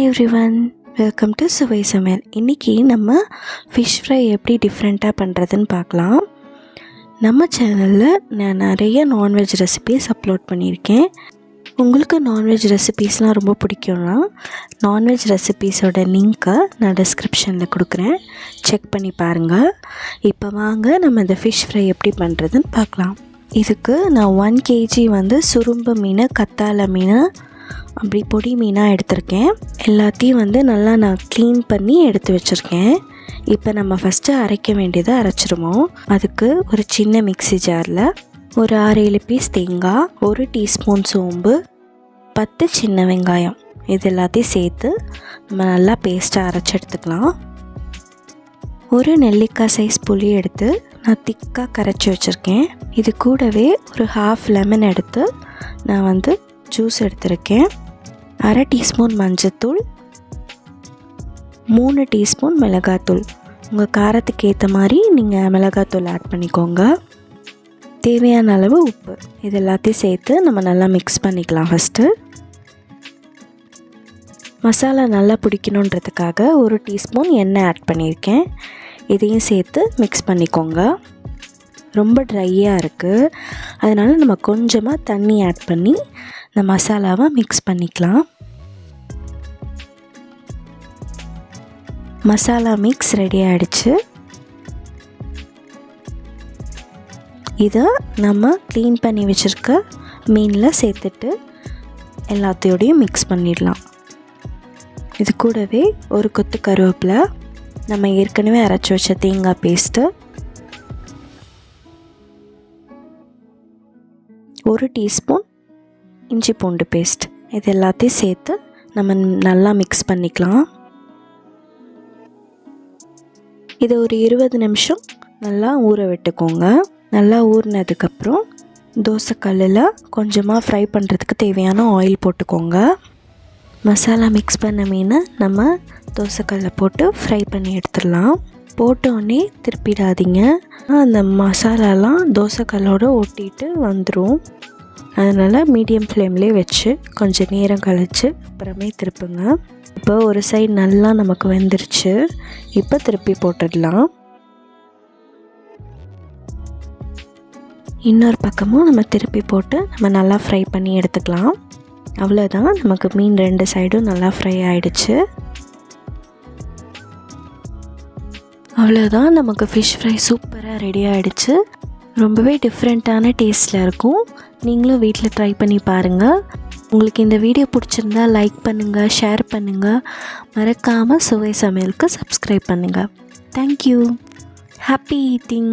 Hi everyone welcome to Suvai Samayal இன்றைக்கி நம்ம fish fry எப்படி டிஃப்ரெண்ட்டாக பண்ணுறதுன்னு பார்க்கலாம். நம்ம சேனலில் நான் நிறைய நான்வெஜ் ரெசிபீஸ் அப்லோட் பண்ணியிருக்கேன். உங்களுக்கு நான்வெஜ் ரெசிபீஸ்லாம் ரொம்ப பிடிக்கும்னா நான்வெஜ் ரெசிபீஸோட லிங்க்கை நான் டிஸ்கிரிப்ஷனில் கொடுக்குறேன். செக் பண்ணி பாருங்கள் இப்போ வாங்க நம்ம இந்த ஃபிஷ் ஃப்ரை எப்படி பண்ணுறதுன்னு பார்க்கலாம். இதுக்கு நான் ஒன் கேஜி வந்து சுரும்பு மீன் கத்தாழை மீன் அப்படி பொடி மீனாக எடுத்திருக்கேன். எல்லாத்தையும் வந்து நல்லா நான் க்ளீன் பண்ணி எடுத்து வச்சுருக்கேன். இப்போ நம்ம ஃபஸ்ட்டு அரைக்க வேண்டியதை அரைச்சிருவோம். அதுக்கு ஒரு சின்ன மிக்ஸி ஜாரில் ஒரு ஆறு ஏழு பீஸ் தேங்காய் ஒரு டீஸ்பூன் சோம்பு பத்து சின்ன வெங்காயம். இது எல்லாத்தையும் சேர்த்து நம்ம நல்லா பேஸ்ட்டாக அரைச்சி எடுத்துக்கலாம். ஒரு நெல்லிக்காய் சைஸ் புளி எடுத்து நான் திக்காக கரைச்சி வச்சுருக்கேன். இது கூடவே ஒரு ஹாஃப் லெமன் எடுத்து நான் வந்து ஜூஸ் எடுத்திருக்கேன். அரை டீஸ்பூன் மஞ்சத்தூள் மூணு டீஸ்பூன் மிளகாத்தூள். உங்கள் காரத்துக்கு ஏற்ற மாதிரி நீங்கள் மிளகாத்தூள் ஆட் பண்ணிக்கோங்க. தேவையான அளவு உப்பு. இது எல்லாத்தையும் சேர்த்து நம்ம நல்லா மிக்ஸ் பண்ணிக்கலாம் ஃபஸ்ட்டு மசாலா நல்லா பிடிக்கணுன்றதுக்காக ஒரு டீஸ்பூன் எண்ணெய் ஆட் பண்ணியிருக்கேன். இதையும் சேர்த்து மிக்ஸ் பண்ணிக்கோங்க. ரொம்ப ட்ரையாக இருக்குது அதனால் நம்ம கொஞ்சமாக தண்ணி ஆட் பண்ணி இந்த மசாலாவை மிக்ஸ் பண்ணிக்கலாம். மசாலா மிக்ஸ் ரெடி ஆகிடுச்சு இதை நம்ம க்ளீன் பண்ணி வச்சுருக்க மீனில் சேர்த்துட்டு எல்லாத்தையோடையும் மிக்ஸ் பண்ணிடலாம். இது கூடவே ஒரு கொத்து கருவேப்பிலை நம்ம ஏற்கனவே அரைச்சி வச்ச தேங்காய் பேஸ்ட்டு ஒரு டீஸ்பூன் இஞ்சி பூண்டு பேஸ்ட். இது எல்லாத்தையும் சேர்த்து நம்ம நல்லா மிக்ஸ் பண்ணிக்கலாம். இதை ஒரு இருபது நிமிஷம் நல்லா ஊற விட்டுக்கோங்க. நல்லா ஊறினதுக்கப்புறம் தோசைக்கல்லில் கொஞ்சமாக ஃப்ரை பண்ணுறதுக்கு தேவையான ஆயில் போட்டுக்கோங்க. மசாலா மிக்ஸ் பண்ண மீனை நம்ம தோசைக்கல்லில் போட்டு ஃப்ரை பண்ணி எடுத்துடலாம். போட்டோடனே திருப்பிடாதீங்க. அந்த மசாலாலாம் தோசைக்கல்லோடு ஒட்டிட்டு வந்துடும் அதனால் மீடியம் ஃப்ளேம்லேயே வச்சு கொஞ்சம் நேரம் கழித்து அப்புறமே திருப்புங்க. இப்போ ஒரு சைடு நல்லா நமக்கு வெந்துருச்சு. இப்போ திருப்பி போட்டுடலாம். இன்னொரு பக்கமும் நம்ம திருப்பி போட்டு நம்ம நல்லா ஃப்ரை பண்ணி எடுத்துக்கலாம். அவ்வளோதான் நமக்கு மீன் ரெண்டு சைடும் நல்லா ஃப்ரை ஆகிடுச்சு அவ்வளோதான் நமக்கு ஃபிஷ் ஃப்ரை சூப்பராக ரெடி ஆகிடுச்சு ரொம்பவே டிஃப்ரெண்ட்டான டேஸ்ட்டில் இருக்கும். நீங்களும் வீட்டில் ட்ரை பண்ணி பாருங்கள் உங்களுக்கு இந்த வீடியோ பிடிச்சிருந்தா லைக் பண்ணுங்கள் ஷேர் பண்ணுங்கள் மறக்காமல் சுவை சமையலுக்கு சப்ஸ்கிரைப் பண்ணுங்கள் தேங்க்யூ ஹாப்பி ஈட்டிங்